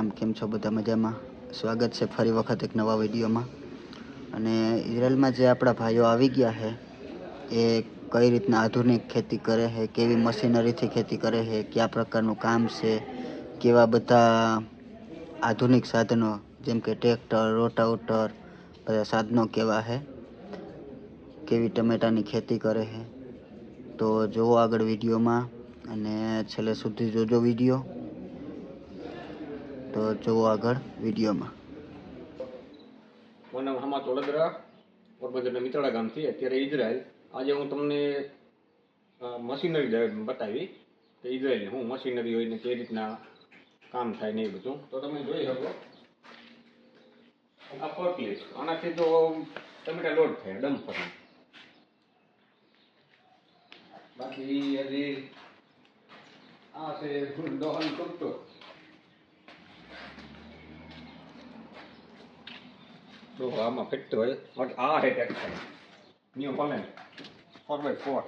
રામ, કેમ છો? બધા મજામાં? સ્વાગત છે ફરી વખત એક નવા વિડીયોમાં. અને ઇઝરાયલમાં જે આપણા ભાઈઓ આવી ગયા છે, એ કઈ રીતના આધુનિક ખેતી કરે છે, કેવી મશીનરીથી ખેતી કરે છે, કયા પ્રકારનું કામ છે, કેવા બધા આધુનિક સાધનો, જેમ કે ટ્રેક્ટર, રોટાવટર, બધા સાધનો કેવા છે, કેવી ટમેટાની ખેતી કરે છે, તો જુઓ આગળ વિડીયોમાં. અને છેલ્લે સુધી જોજો વીડિયો. તો જુઓ આગળ વિડીયોમાં. મારું નામ હમા તોડદરા પોરબંદરના મિત્રાળા ગામથી, અત્યારે ઇઝરાયલ આજે હું તમને મશીનરી બતાવી કે ઇઝરાયલ હું મશીનરી હોય ને કઈ રીતના કામ થાય ને એ બધું. તો તમે જોઈ શકો. આ ફોર્કલિફ્ટ આનાથી તો ટમેટા લોડ થાય ડમ્પર બાકી હજી આ છે દોહન કરતો. તો આમાં ફિટ હોય. બટ આ હે textile New Holland four by four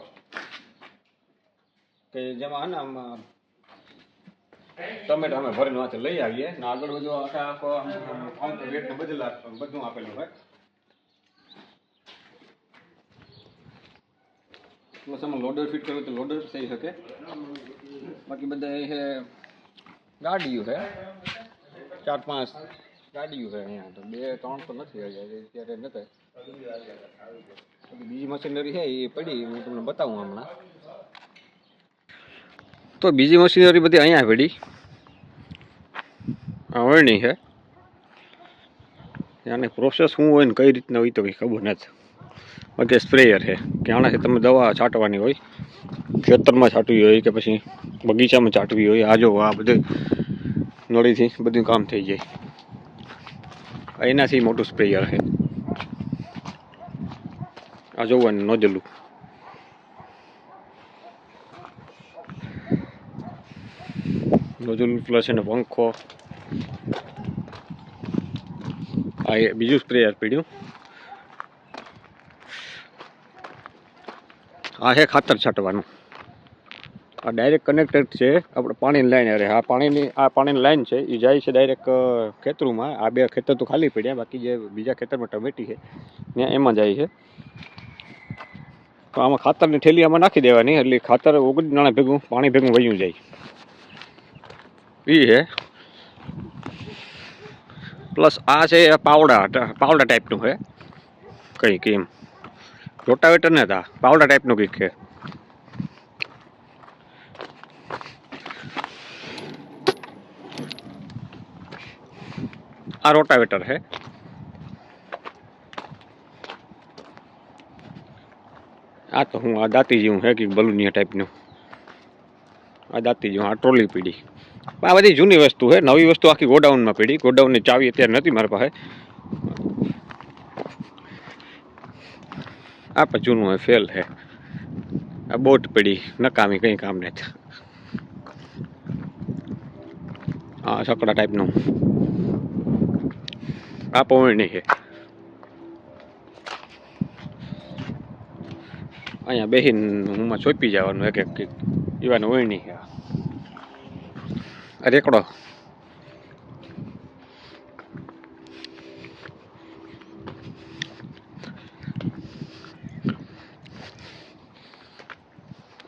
કે જેમાં ને આમાં ટમેટા અમે ભરીને વાંચે, લઈ આવીએ. ને આગળ બધું આખા, આખો કાઉન્ટર રેટ ને બદલા બધું આપેલું હોય. પ્લસ આમાં લોડર ફિટ કરવું તો લોડર થઈ શકે. બાકી બધા એ ગાડીઓ છે ચાર, પાંચ ગાડીઓ છે અહીંયા, તો બે, ત્રણ તો નથી અત્યારે નથી. બીજી મશીનરી છે, એ પડી, હું તમને બતાવું હમણાં. તો બીજી મશીનરી બધી અહીંયા પડી. આ વળણી છે. આની પ્રોસેસ શું હોય ને કઈ રીતના હોય તો કંઈ ખબર નથી. બાકી સ્પ્રેયર છે. કે આનાથી તમે દવા છાંટવાની હોય, ખેતરમાં છાંટવી હોય કે પછી બગીચામાં છાંટવી હોય, આ જો આ બધું નળીથી બધું કામ થઈ જાય. એનાથી મોટું સ્પ્રેયર છે. આ જોવાનું નોજલું નોજલ પ્લસ એનો પંખો. આ બીજું સ્પ્રેયર પીડ્યું આ છે ખાતર છાંટવાનું. આ ડાયરેક્ટ કનેક્ટેડ છે. આપણે પાણીની લાઈન અરે, આ પાણીની આ પાણીની લાઈન છે. એ જાય છે ડાયરેક્ટ ખેતરોમાં. આ બે ખેતર તો ખાલી પડ્યા, બાકી જે બીજા ખેતરમાં ટમેટી છે, ત્યાં એમાં જાય છે. તો આમાં ખાતરની થેલી આમાં નાખી દેવાની, એટલે ખાતર ઓગળી નાણાં ભેગું, પાણી ભેગું વયું જાય. એ છે. પ્લસ આ છે પાવડા પાવડા ટાઈપનું છે. કંઈક એમ. રોટાવેટર ને હતા પાવડા ટાઈપનું કંઈક છે. આ રોટાવેટર છે. આ તો હું આ દાંતી જેવું હે કે બલુનિયા ટાઈપનું. આ દાંતી જેવું, આ ટ્રોલી પીડી. આ બધી જૂની વસ્તુ છે, નવી વસ્તુ આખી ગોડાઉનમાં પીડી. ગોડાઉનની ચાવી અત્યારે નથી મારી પાસે. આ પણ જૂનું હોય ફેલ છે. આ બોટ પડી, નકામી કંઈ કામ નથી. આ સકડા ટાઈપનું. આ પવણી છે અહીંયા બેહીન હુંમાં ચોપી જવાનું એક એક એવાનું વળણી છે આ રેકડો.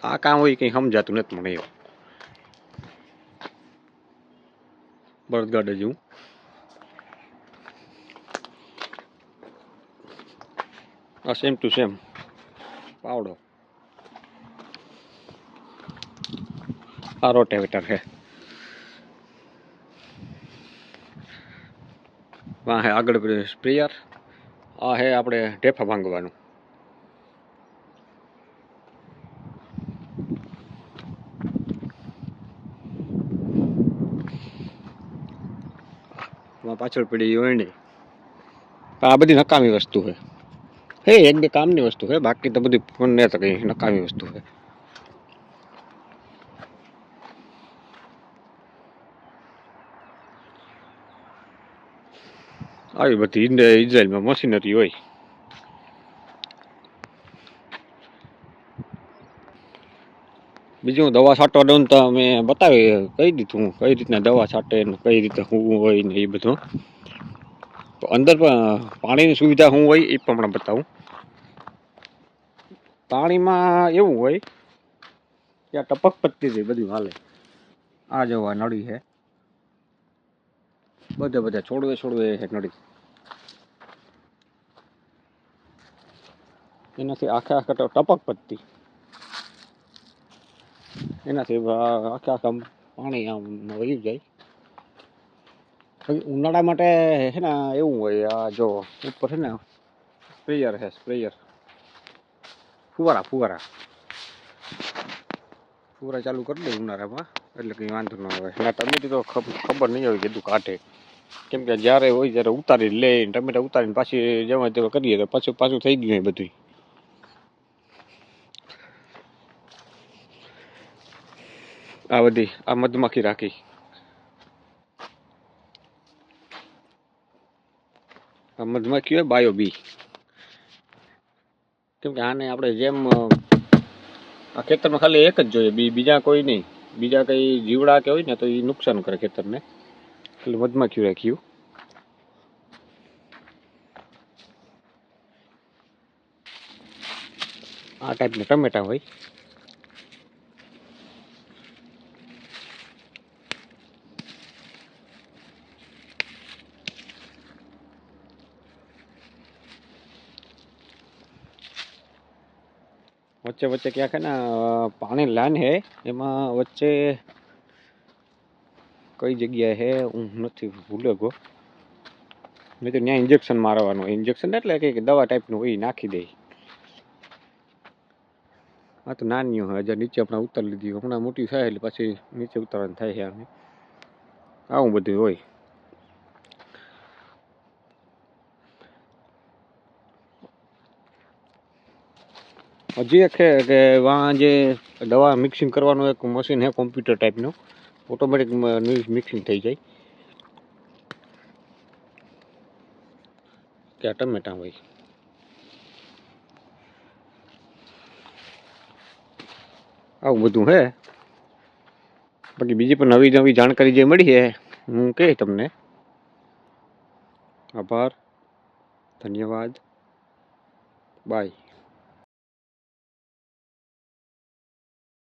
આ કામ હોય કંઈ સમજાતું નથી મને એવું. બળદગાડા જેવું. આ સેમ ટુ સેમ પાવડો આ રોટેવેટર છે. આ હે આગળ સ્પ્રેયર. આ હે આપણે ઢેફા ભાંગવાનું. પાછળ પડી વરણી આ બધી નકામી વસ્તુ છે. હે એક બે કામની વસ્તુ છે બાકી તો બધી ફોન તો કંઈ નકામી વસ્તુ છે આવી બધી ઇઝરાયલમાં મશીનરી હોય. બીજું દવા છાંટવા દઉં તો મેં બતાવી કહી દીધું કઈ રીતના દવા છાંટે કઈ રીતે હું હોય ને એ બધું. તો અંદર પણ પાણીની સુવિધા શું હોય એ પણ બતાવું. પાણીમાં એવું હોય કે આ ટપક પદ્ધતિ બધું હાલે. આ જો નળી છે. બધે બધા છોડવે છોડવે છે નળી. એનાથી આખે આખા ટપક પત્તી એનાથી આખે આખા પાણી આમ વહી જાય. ઉનાળા માટે છે ને એવું હોય, આ જો ઉપર છે ને સ્પ્રેયર છે સ્પ્રેયર. ફુવારા ફુવારા. ફુવારા ચાલુ કરી દે ઉનાળામાં, એટલે કંઈ વાંધો ન આવે. ના ટમેટી તો ખબ- ખબર નહીં હોય કીધું કાઢે. કેમ કે જ્યારે હોય ત્યારે ઉતારી લે ટમેટા ઉતારીને પાછી જેમાં તેવા કરીએ તો પાછું પાછું થઈ ગયું હોય બધું આ બધી, આ મધમાખી રાખી. મધમાખી હોય? બાયો બી કેમ કે આને આપણે જેમ આ ખેતરમાં ખાલી એક જ જોઈએ, બી, બીજા કોઈ નહીં. બીજા કંઈ જીવડા કે હોય ને તો એ નુકસાન કરે ખેતરને. એટલે મધમાખી રાખ્યું? આ ટાઈપના ટમેટા હોય. વચ્ચે વચ્ચે ક્યાંક ને પાણી લાઈન હે, એમાં વચ્ચે કઈ જગ્યાએ હે, હું નથી ભૂલે ગો. મેં તો ત્યાં ઇન્જેક્શન મારવાનું ઇન્જેક્શન એટલે કે દવા ટાઈપનું હોય નાખી દે. આ તો નાની હોય હજાર નીચે આપણે ઉતારી લીધી, હમણાં મોટી થાય એટલે પછી નીચે ઉતારવાનું થાય છે આવું બધું હોય. હજી એક છે કે વાં જે દવા મિક્સિંગ કરવાનું એક મશીન છે કોમ્પ્યુટર ટાઈપનું ઓટોમેટિક મિક્સિંગ થઈ જાય. કે ટમેટા હોય. આવું બધું હે. બાકી બીજી પણ નવી નવી જાણકારી જે મળી છે, હું કહે તમને. આભાર. ધન્યવાદ. બાય